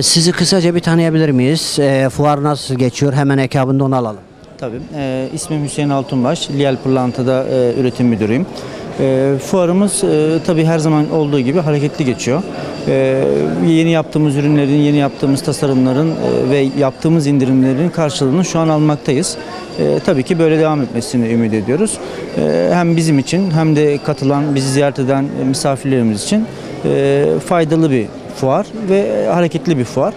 sizi kısaca bir tanıyabilir miyiz? E, fuar nasıl geçiyor? Hemen ekabında onu alalım. Tabii. E, ismim Hüseyin Altunbaş. Liyel Pırlanta'da e, üretim müdürüyüm. E, fuarımız e, tabii her zaman olduğu gibi hareketli geçiyor. E, yeni yaptığımız ürünlerin, yeni yaptığımız tasarımların e, ve yaptığımız indirimlerin karşılığını şu an almaktayız. E, tabii ki böyle devam etmesini ümit ediyoruz. E, hem bizim için hem de katılan, bizi ziyaret eden misafirlerimiz için e, faydalı bir fuar ve hareketli bir fuar.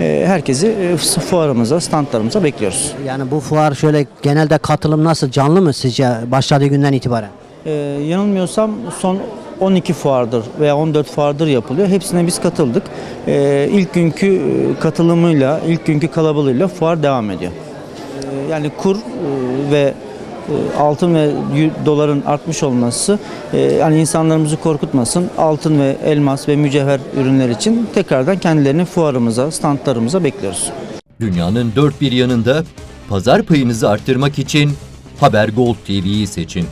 E, herkesi e, fuarımıza, standlarımıza bekliyoruz. Yani bu fuar şöyle genelde katılım nasıl? Canlı mı sizce başladığı günden itibaren? Ee, yanılmıyorsam son 12 fuardır veya 14 fuardır yapılıyor. Hepsine biz katıldık. Ee, ilk günkü e, katılımıyla, ilk günkü kalabalığıyla fuar devam ediyor. Ee, yani kur e, ve altın ve doların artmış olması e, yani insanlarımızı korkutmasın. Altın ve elmas ve mücevher ürünler için tekrardan kendilerini fuarımıza, standlarımıza bekliyoruz. Dünyanın dört bir yanında pazar payınızı arttırmak için Haber Gold TV'yi seçin.